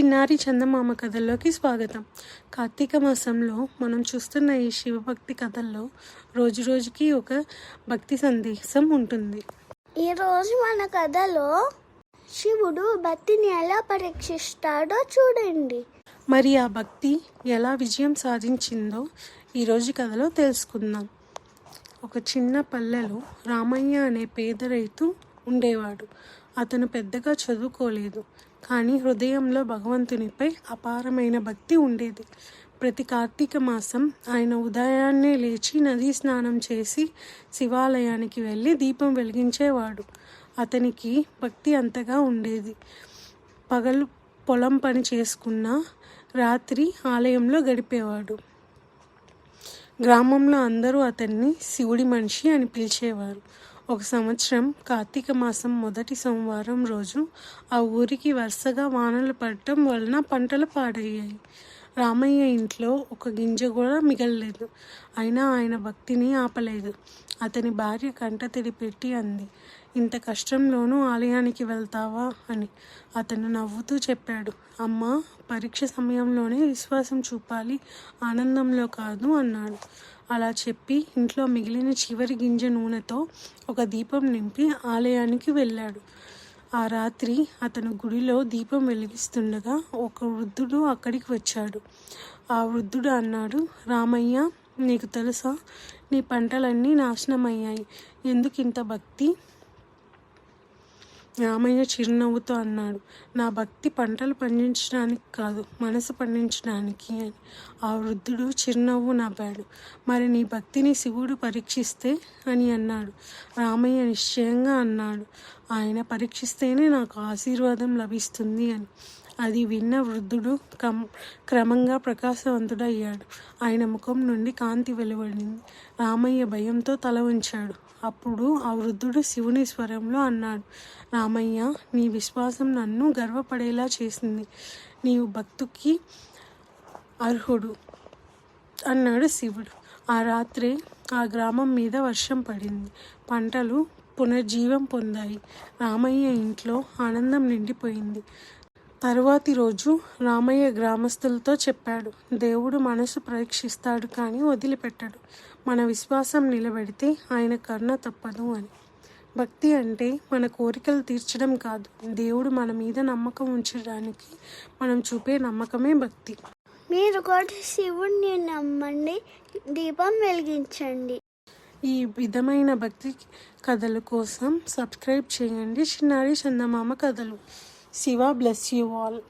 చిన్నారి చందమామ కథల్లోకి స్వాగతం. కార్తీక మాసంలో మనం చూస్తున్న ఈ శివభక్తి కథల్లో రోజు రోజుకి ఒక భక్తి సందేశం ఉంటుంది. ఈరోజు మన కథలో శివుడు భక్తిని ఎలా పరీక్షిస్తాడో చూడండి. మరి ఆ భక్తి ఎలా విజయం సాధించిందో ఈరోజు కథలో తెలుసుకుందాం. ఒక చిన్న పల్లెలో రామయ్య అనే పేద రైతు ఉండేవాడు. అతను పెద్దగా చదువుకోలేదు. కానీ హృదయంలో భగవంతునిపై అపారమైన భక్తి ఉండేది. ప్రతి కార్తీక మాసం ఆయన ఉదయాన్నే లేచి నదీ స్నానం చేసి శివాలయానికి వెళ్ళి దీపం వెలిగించేవాడు. అతనికి భక్తి అంతగా ఉండేది. పగలు పొలం పని చేసుకున్న రాత్రి ఆలయంలో గడిపేవాడు. గ్రామంలో అందరూ అతన్ని శివుడి మనిషి అని పిలిచేవారు. ఒక సంవత్సరం కార్తీక మాసం మొదటి సోమవారం రోజు ఆ ఊరికి వరుసగా వానలు పడటం వలన పంటలు పాడయ్యాయి. రామయ్య ఇంట్లో ఒక గింజ కూడా మిగలలేదు. అయినా ఆయన భక్తిని ఆపలేదు. అతని భార్య కంట తెడిపెట్టి అంది ఇంత కష్టంలోనూ ఆలయానికి వెళ్తావా? అని. అతను నవ్వుతూ చెప్పాడు అమ్మ పరీక్ష సమయంలోనే విశ్వాసం చూపాలి ఆనందంలో కాదు అన్నాడు. అలా చెప్పి ఇంట్లో మిగిలిన చివరి గింజ నూనెతో ఒక దీపం నింపి ఆలయానికి వెళ్ళాడు. ఆ రాత్రి అతను గుడిలో దీపం వెలిగిస్తుండగా ఒక వృద్ధుడు అక్కడికి వచ్చాడు. ఆ వృద్ధుడు అన్నాడు రామయ్య నీకు తెలుసా? నీ పంటలన్నీ నాశనమయ్యాయి. ఎందుకు ఇంత భక్తి? రామయ్య చిరునవ్వుతో అన్నాడు. నా భక్తి పంటలు పండించడానికి కాదు మనసు పండించడానికి అని. ఆ వృద్ధుడు చిరునవ్వు నవ్వాడు మరి నీ భక్తిని శివుడు పరీక్షిస్తే అని అన్నాడు. రామయ్య నిశ్చయంగా అన్నాడు. ఆయన పరీక్షిస్తేనే నాకు ఆశీర్వాదం లభిస్తుంది అని. అది విన్న వృద్ధుడు క్రమ క్రమంగా ప్రకాశవంతుడయ్యాడు. ఆయన ముఖం నుండి కాంతి వెలువడింది. రామయ్య భయంతో తల ఉంచాడు అప్పుడు ఆ వృద్ధుడు శివుని స్వరంలో అన్నాడు రామయ్య నీ విశ్వాసం నన్ను గర్వపడేలా చేసింది. నీవు భక్తుకి అర్హుడు అన్నాడు శివుడు. ఆ రాత్రి ఆ గ్రామం మీద వర్షం పడింది. పంటలు పునర్జీవం పొందాయి. రామయ్య ఇంట్లో ఆనందం నిండిపోయింది. తరువాతి రోజు రామయ్య గ్రామస్తులతో చెప్పాడు. దేవుడు మనసు పరీక్షిస్తాడు కానీ వదిలిపెట్టడు. మన విశ్వాసం నిలబెడితే ఆయన కరుణ తప్పదు అని. భక్తి అంటే మన కోరికలు తీర్చడం కాదు. దేవుడు మన మీద నమ్మకం ఉంచడానికి మనం చూపే నమ్మకమే భక్తి. మీరు కూడా శివుడిని నమ్మండి. దీపం వెలిగించండి. ఈ విధమైన భక్తి కథల కోసం సబ్స్క్రైబ్ చేయండి. చిన్నారి చందమామ కథలు. Siva bless you all.